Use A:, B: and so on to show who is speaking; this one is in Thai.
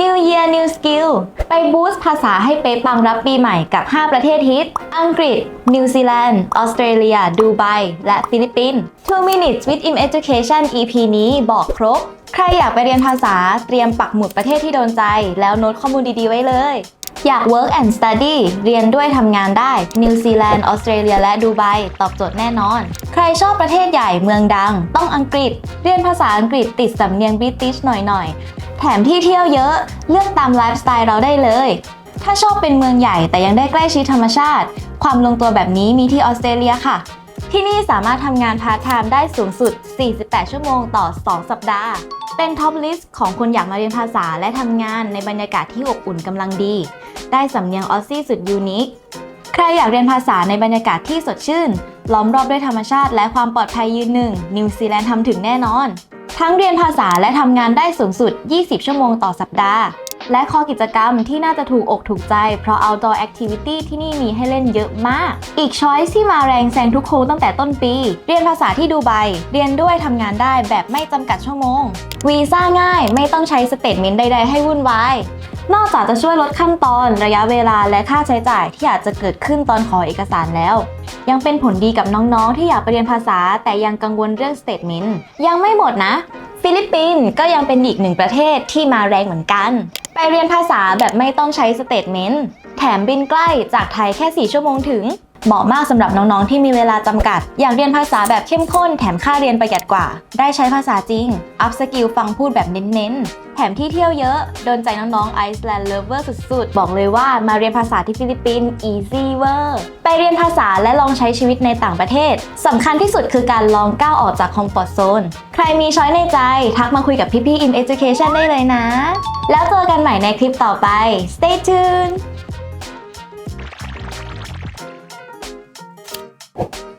A: New Year New Skill ไปบูสต์ภาษาให้เป๊ะปังรับปีใหม่กับ 5 ประเทศฮิต อังกฤษ นิวซีแลนด์ ออสเตรเลีย ดูไบ และฟิลิปปินส์ 2 minutes with im education EP นี้บอกครบ ใครอยากไปเรียนภาษาเตรียมปักหมุดประเทศที่โดนใจ แล้วโน้ตข้อมูลดีๆไว้เลย อยาก work and study เรียนด้วยทำงานได้ นิวซีแลนด์ ออสเตรเลีย และดูไบ ตอบโจทย์แน่นอน ใครชอบประเทศใหญ่เมืองดัง ต้องอังกฤษ เรียนภาษาอังกฤษติดสำเนียงบริติชหน่อยๆ แถมที่เที่ยวเยอะ เลือกตามไลฟ์สไตล์เราได้เลย ถ้าชอบเป็นเมืองใหญ่แต่ยังได้ใกล้ชิดธรรมชาติ ความลงตัวแบบนี้มีที่ออสเตรเลียค่ะที่นี่สามารถทำงานพาร์ทไทม์ได้สูงสุด 48 ชั่วโมงต่อ 2 สัปดาห์ เป็นท็อปลิสต์ของคนอยากมาเรียนภาษาและทำงานในบรรยากาศที่อบอุ่นกำลังดี ได้สำเนียงออสซี่สุดยูนิค ใครอยากเรียนภาษาในบรรยากาศที่สดชื่น ล้อมรอบด้วยธรรมชาติและความปลอดภัยยืนหนึ่ง นิวซีแลนด์ทำถึงแน่นอน ทั้งเรียนภาษาและทำงานได้สูงสุด 20 ชั่วโมงต่อสัปดาห์ และข้อกิจกรรมที่น่าจะถูกอกถูกใจ เพราะ outdoor activity ที่นี่มีให้เล่นเยอะมาก อีกช้อยที่มาแรงแซงทุกโค้งตั้งแต่ต้นปี เรียนภาษาที่ดูไบเรียนด้วยทำงานได้แบบไม่จำกัดชั่วโมง วีซ่าง่าย ไม่ต้องใช้สเตทเมนต์ใดๆให้วุ่นวายนอกจากจะช่วยลดขั้นตอนระยะเวลาและค่าใช้จ่ายที่อาจจะเกิดขึ้นตอนขอเอกสารแล้ว ยังเป็นผลดีกับน้องๆ ที่อยากไปเรียนภาษา แต่ยังกังวลเรื่องสเตทเมนต์ยังไม่หมดนะ ฟิลิปปินส์ก็ยังเป็นอีกหนึ่งประเทศที่มาแรงเหมือนกัน ไปเรียนภาษาแบบไม่ต้องใช้สเตทเมนต์ แถมบินใกล้จากไทยแค่ 4 ชั่วโมงถึง เหมาะมากสำหรับน้องๆ ที่มีเวลาจำกัด อยากเรียนภาษาแบบเข้มข้น แถมค่าเรียนประหยัดกว่า ได้ใช้ภาษาจริง อัพสกิลฟังพูดแบบเน้นๆ แถมที่เที่ยวเยอะ โดนใจน้องๆไอซ์แลนด์เลเวอร์สุดๆ บอกเลยว่ามาเรียนภาษาที่ฟิลิปปินส์ easy เวอร์ไปเรียนภาษาและลองใช้ชีวิตในต่างประเทศสำคัญที่สุดคือการลองก้าวออกจากคอมฟอร์ z โซนใครมีช้อยในใจ ทักมาคุยกับพี่ๆ in education ได้เลยนะ แล้วเจอกันใหม่ในคลิปต่อไป stay tuned Bye.